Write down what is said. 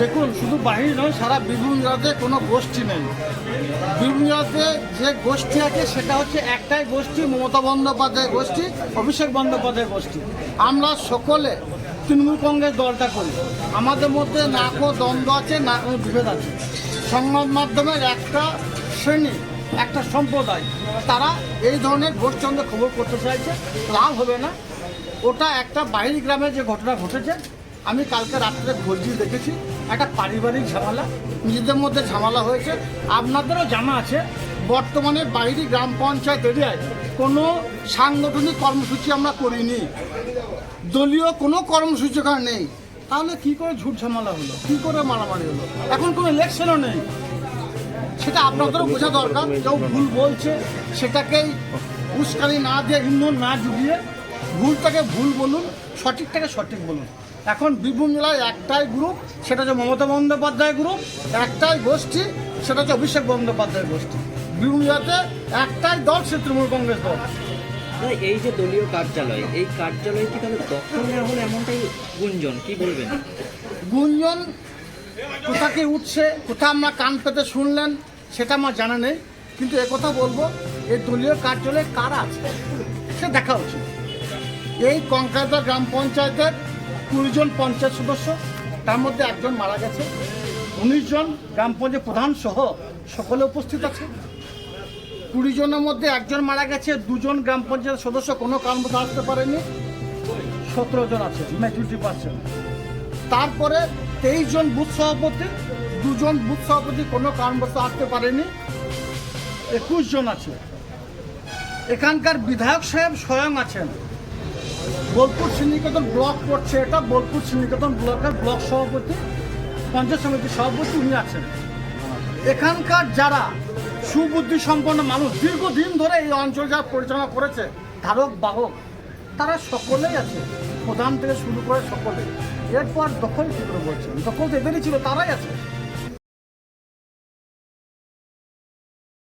দেখুন শুধু বাহির নয় সারা বীরভূম জেলাতে কোনো গোষ্ঠী নেই। বীরভূম জেলাতে যে গোষ্ঠী আছে সেটা হচ্ছে একটাই গোষ্ঠী মমতা বন্দ্যোপাধ্যায় গোষ্ঠী অভিষেক বন্দ্যোপাধ্যায় গোষ্ঠী। আমরা সকলে তৃণমূল কংগ্রেস দলটা করি। আমাদের মধ্যে না কোনো দ্বন্দ্ব আছে না কোনো বিভেদ আছে। সংবাদ মাধ্যমের একটা শ্রেণি একটা সম্প্রদায়। তারা এই ধরনের গোষ্ঠচন্দ্র খবর করতে চাইছে লাভ হবে না। ওটা একটা বাইরের গ্রামে যে ঘটনা ঘটেছে, আমি কালকে রাত্রে ঘুরজি দেখেছি। একটা পারিবারিক ঝামেলা, নিজেদের মধ্যে ঝামেলা হয়েছে। আপনাদেরও জানা আছে, বর্তমানে বাইরে গ্রাম পঞ্চায়েত এরিয়ায় কোনো সাংগঠনিক কর্মসূচি আমরা করিনি। দলীয় কোনো কর্মসূচি ওখানে নেই। তাহলে কি করে ঝুট ঝামেলা হলো? কি করে মারামারি হলো? এখন কোনো ইলেকশনও নেই। সেটা আপনাদেরও বোঝা দরকার। কেউ ভুল বলছে সেটাকেই উস্কানি না দিয়ে ইন্ধন না জুগিয়ে ভুলটাকে ভুল বলুন সঠিকটাকে সঠিক বলুন। এখন বীরভূম জেলায় একটাই গ্রুপ সেটা হচ্ছে মমতা বন্দ্যোপাধ্যায় গ্রুপ একটাই গোষ্ঠী সেটা হচ্ছে অভিষেক বন্দ্যোপাধ্যায় গোষ্ঠী। বীরভূম জেলাতে একটাই দল সে তৃণমূল কংগ্রেস দল। এই যে দলীয় কার্যালয় এই কার্যালয় কি তাহলে দখল নেওয়া হলে এমনটাই গুঞ্জন কি বলবেন? গুঞ্জন কোথা কি উঠছে, কোথা আমরা কান পেতে শুনলেন, সেটা আমার জানা নেই। কিন্তু একথা বলব এই দলীয় কার্যালয়ে কারা আছে? সে দেখা উচিত। এই কঙ্কাদা গ্রাম পঞ্চায়েতের কুড়িজন পঞ্চায়েত সদস্য, তার মধ্যে একজন মারা গেছে। উনিশ জন গ্রাম পঞ্চায়েত প্রধান সহ সকলে উপস্থিত আছে। কুড়ি জনের মধ্যে একজন মারা গেছে, দুজন গ্রাম পঞ্চায়েত সদস্য কোনো কারণবশত আসতে পারেনি। সতেরো জন আছে মেজরিটি পার্সেন্ট তারপরে তেইশ জন বুথ সভাপতি, দুজন বুথ সভাপতি কোনো কারণবশত আসতে পারেনি। একুশ জন আছে। এখানকার বিধায়ক সাহেব স্বয়ং আছেন। বোলপুর শ্রীনিকেতন ব্লক করছে এটা, বোলপুর শ্রীনিকেতন ব্লকের ব্লক সভাপতি, পঞ্চায়েত সমিতির সভাপতি উনি আছেন। এখানকার যারা সুবুদ্ধি সম্পন্ন মানুষ দীর্ঘদিন ধরে এই অঞ্চল যারা পরিচালনা করেছে, ধারক, বাহক তারা সকলেই আছে। প্রধান থেকে শুরু করে সকলে। এরপর দখল কি করে বলছেন? দখল তো এদেরই ছিল, তারাই আছে।